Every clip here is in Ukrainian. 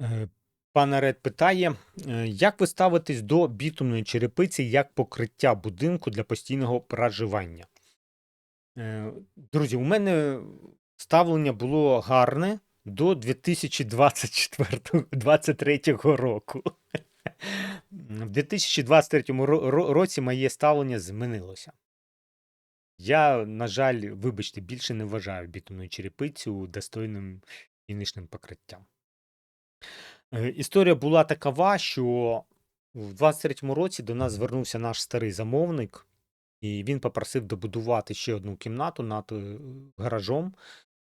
Е, Пан Ред питає, е, як ви ставитесь до бітумної черепиці як покриття будинку для постійного проживання? Е, Друзі, у мене ставлення було гарне до 2024-2023 року. В 2023 ро- ро- році моє ставлення змінилося. Я, на жаль, вибачте, більше не вважаю бітумну черепицю достойним фінішним покриттям. Е, Історія була такова, що в 23-му році до нас звернувся наш старий замовник, і він попросив добудувати ще одну кімнату над е, гаражом.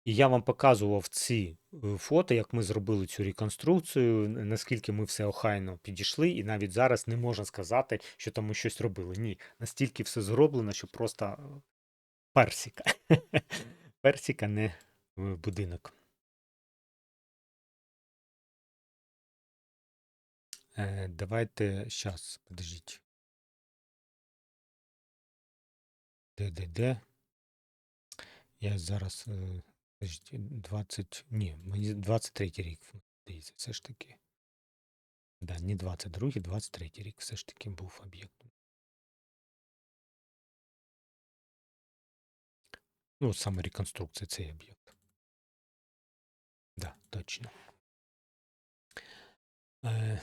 І я вам показував ці е, фото, як ми зробили цю реконструкцію, наскільки ми все охайно підійшли, і навіть зараз не можна сказати, що там ми щось робили. Ні, настільки все зроблено, що просто персика. Персика, не будинок. Е, Давайте зараз, подождіть. Де? Я зараз. е, подождіть, 20. Ні, мені 23 рік, здається, все ж таки. Да, не 22, 23 рік все ж таки був об'єктом. Ну, саме реконструкція цей об'єкт. Да, точно. Е,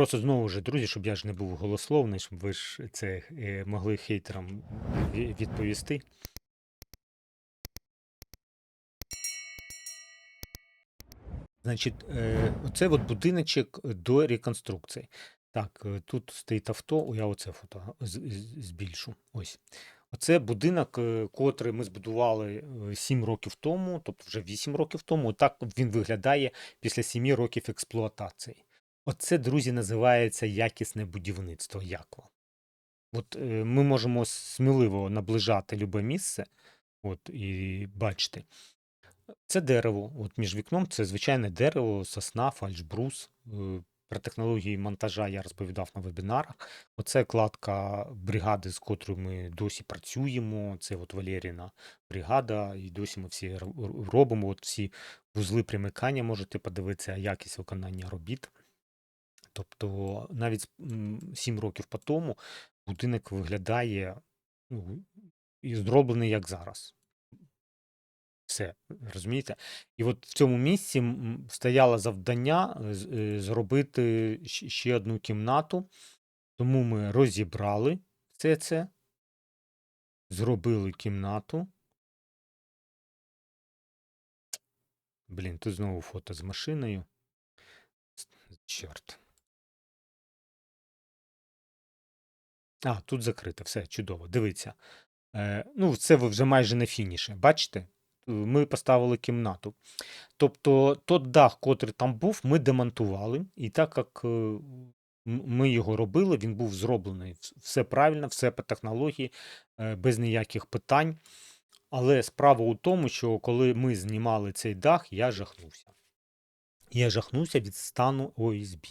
Просто знову ж, друзі, щоб я ж не був голословний, щоб ви ж це е, могли хейтерам відповісти. Значить, е, оце от будиночок до реконструкції. Так, е, тут стоїть авто, я оце фото збільшу. Ось. Оце будинок, котрий ми збудували 7 років тому, тобто вже 8 років тому. Так він виглядає після 7 років експлуатації. Оце, друзі, називається якісне будівництво. Як вам? От е, ми можемо сміливо наближати любе місце, от, і бачите. Це дерево. От між вікном це звичайне дерево, сосна, фальшбрус. Е, Про технології монтажа я розповідав на вебінарах. Оце кладка бригади, з котрою ми досі працюємо. Це от Валеріна бригада, і досі ми всі ро- ро- робимо. От всі вузли примикання можете подивитися, якість виконання робіт. Тобто навіть м, 7 років по тому будинок виглядає ну, і зроблений як зараз. Все, розумієте? І от в цьому місці стояло завдання е, е, зробити ще одну кімнату, тому ми розібрали все це, зробили кімнату. Блін, тут знову фото з машиною. Чорт. А, тут закрите, все чудово. Дивіться. Е, ну, це ви вже майже на фініші. Бачите? Е, Ми поставили кімнату. Тобто, тот дах, котрий там був, ми демонтували. І так як е, ми його робили, він був зроблений все правильно, все по технології, е, без ніяких питань. Але справа у тому, що коли ми знімали цей дах, я жахнувся. Я жахнувся від стану ОСБ.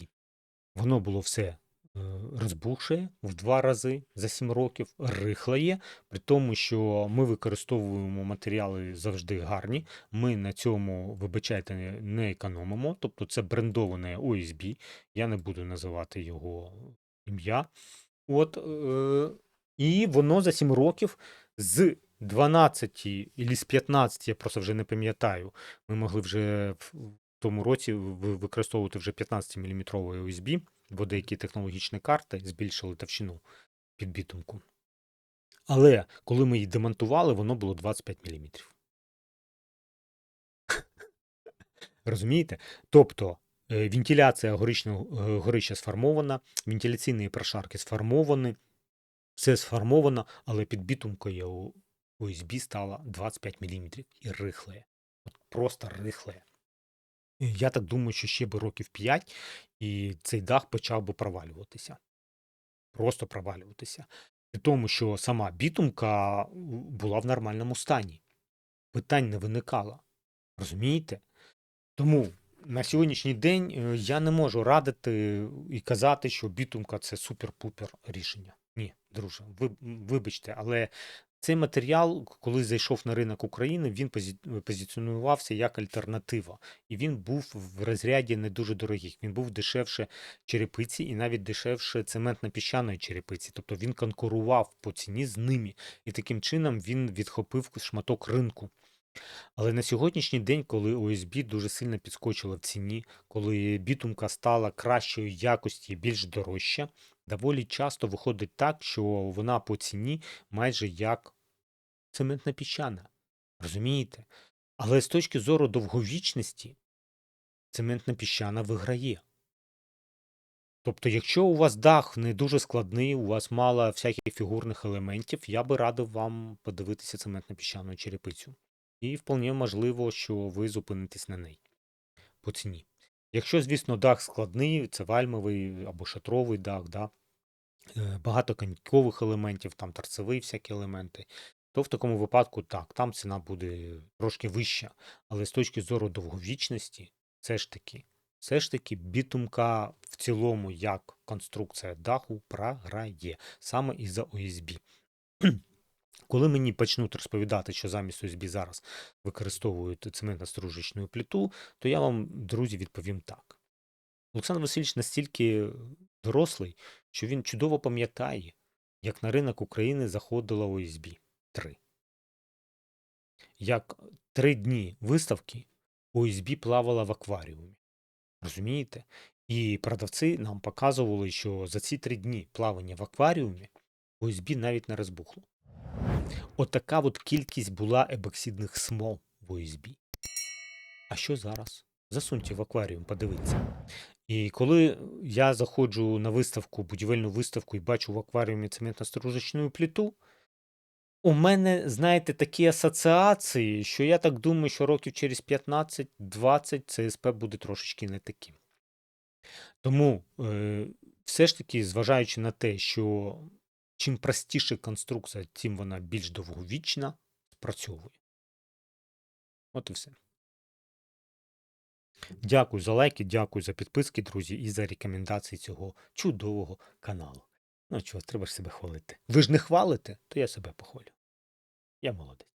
Воно було все е, розбухше в два рази за 7 років, рихлає, при тому, що ми використовуємо матеріали завжди гарні. Ми на цьому, вибачайте, не- економимо. Тобто це брендоване ОСБ. Я не буду називати його ім'я. От, е, і воно за 7 років з 12 і з 15, я просто вже не пам'ятаю, ми могли вже тому році використовувати вже 15-мм USB, бо деякі технологічні карти збільшили товщину під бітумку. Але коли ми її демонтували, воно було 25 мм. Розумієте? Тобто е, вентиляція е, горища сформована, вентиляційні прошарки сформовані, все сформовано, але під бітумкою USB стало 25 мм і рихле. От просто рихле. Я так думаю, що ще би років 5, і цей дах почав би провалюватися. Просто провалюватися. При тому, що сама бітумка була в нормальному стані. Питань не виникало. Розумієте? Тому на сьогоднішній день е, я не можу радити і казати, що бітумка це супер-пупер рішення. Ні, друже, ви, вибачте, але Цей матеріал, коли зайшов на ринок України, він позі- позиціонувався як альтернатива. І він був в розряді не дуже дорогих. Він був дешевше черепиці і навіть дешевше цементно-піщаної черепиці. Тобто він конкурував по ціні з ними. І таким чином він відхопив шматок ринку. Але на сьогоднішній день, коли ОСБ дуже сильно підскочила в ціні, коли бітумка стала кращої якості і більш дорожча, доволі часто виходить так, що вона по ціні майже як цементна піщана. Розумієте? Але з точки зору довговічності, цементна піщана виграє. Тобто, якщо у вас дах не дуже складний, у вас мало всяких фігурних елементів, я би радив вам подивитися цементно-піщану черепицю. І вполне можливо, що ви зупинитесь на неї по ціні. Якщо, звісно, дах складний, це вальмовий або шатровий дах, да, багато конькових елементів, там торцеві всякі елементи, то в такому випадку так, там ціна буде трошки вища. Але з точки зору довговічності, все ж таки, все ж таки бітумка в цілому, як конструкція даху, програє саме із-за ОСБ. Коли мені почнуть розповідати, що замість ОСБ зараз використовують цементно-стружечну плиту, то я вам, друзі, відповім так. Олександр Васильович настільки дорослий, що він чудово пам'ятає, як на ринок України заходила ОСБ 3. Як три дні виставки ОСБ плавала в акваріумі. Розумієте? І продавці нам показували, що за ці три дні плавання в акваріумі ОСБ навіть не розбухло. Отака от кількість була ебоксидних смол в ОСБ. А що зараз? Засуньте в акваріум, подивіться. І коли я заходжу на виставку, будівельну виставку і бачу в акваріумі цементно-стружечну плиту, у мене, знаєте, такі асоціації, що я так думаю, що років через 15-20 ЦСП буде трошечки не таким. Тому е, все ж таки, зважаючи на те, що чим простіша конструкція, тим вона більш довговічна, спрацьовує. От і все. Дякую за лайки, дякую за підписки, друзі, і за рекомендації цього чудового каналу. Ну чого, треба ж себе хвалити. Ви ж не хвалите, то я себе похвалю. Я молодець.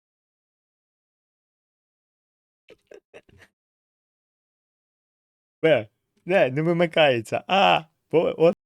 Не, не вимикається. А, от